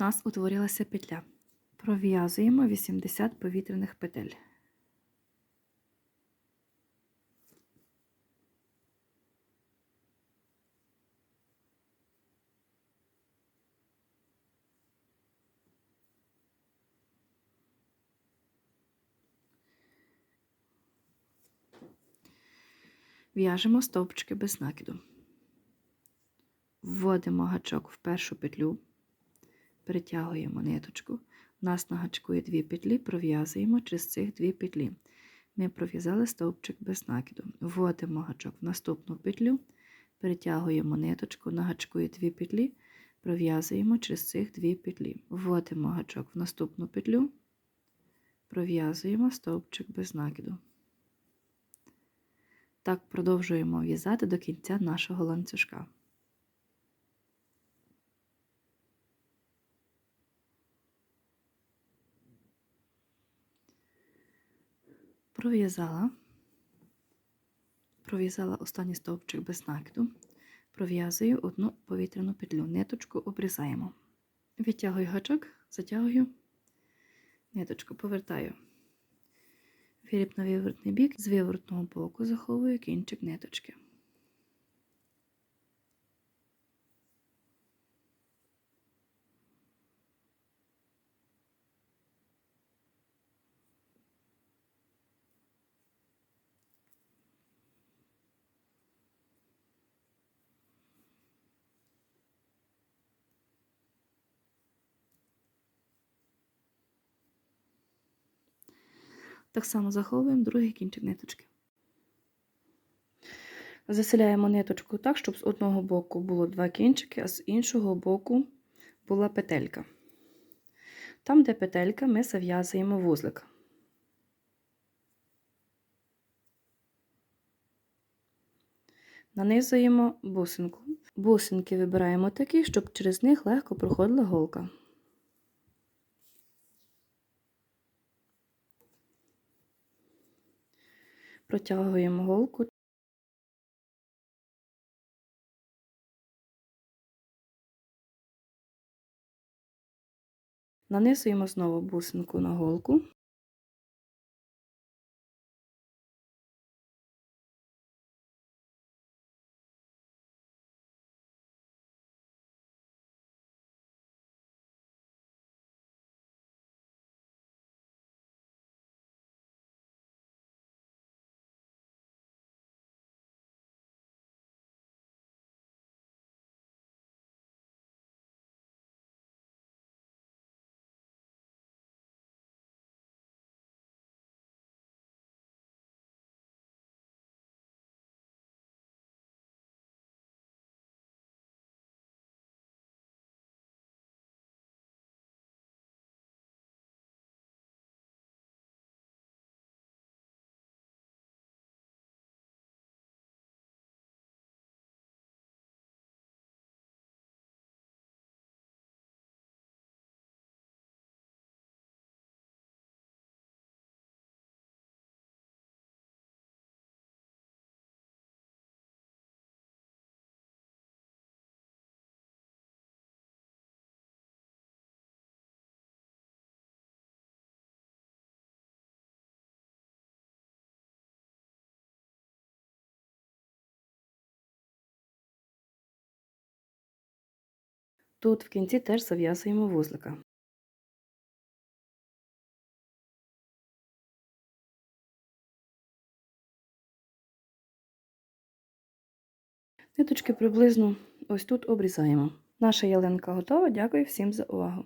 тут нас утворилася петля. Пров'язуємо 80 повітряних петель. В'яжемо стовпчики без накиду. Вводимо гачок в першу петлю, перетягуємо ниточку. У нас на гачку є дві петлі, пров'язуємо через цих дві петлі. Ми пров'язали стовпчик без накиду. Вводимо гачок в наступну петлю, перетягуємо ниточку, на гачку є дві петлі, пров'язуємо через цих дві петлі. Вводимо гачок в наступну петлю, пров'язуємо стовпчик без накиду. Так продовжуємо в'язати до кінця нашого ланцюжка. Пров'язала, пров'язала останній стовпчик без накиду, пров'язую одну повітряну петлю, ниточку обрізаємо. Відтягую гачок, затягую, ниточку повертаю. Виріб на вивертний бік, з вивертного боку заховую кінчик ниточки. Так само заховуємо другий кінчик ниточки. Заселяємо ниточку так, щоб з одного боку було два кінчики, а з іншого боку була петелька. Там, де петелька, ми зав'язуємо вузлик. Нанизуємо бусинку. Бусинки вибираємо такі, щоб через них легко проходила голка. Протягуємо голку. Нанисуємо знову бусинку на голку. Тут в кінці теж зав'язуємо вузлика. Ниточки приблизно ось тут обрізаємо. Наша ялинка готова. Дякую всім за увагу!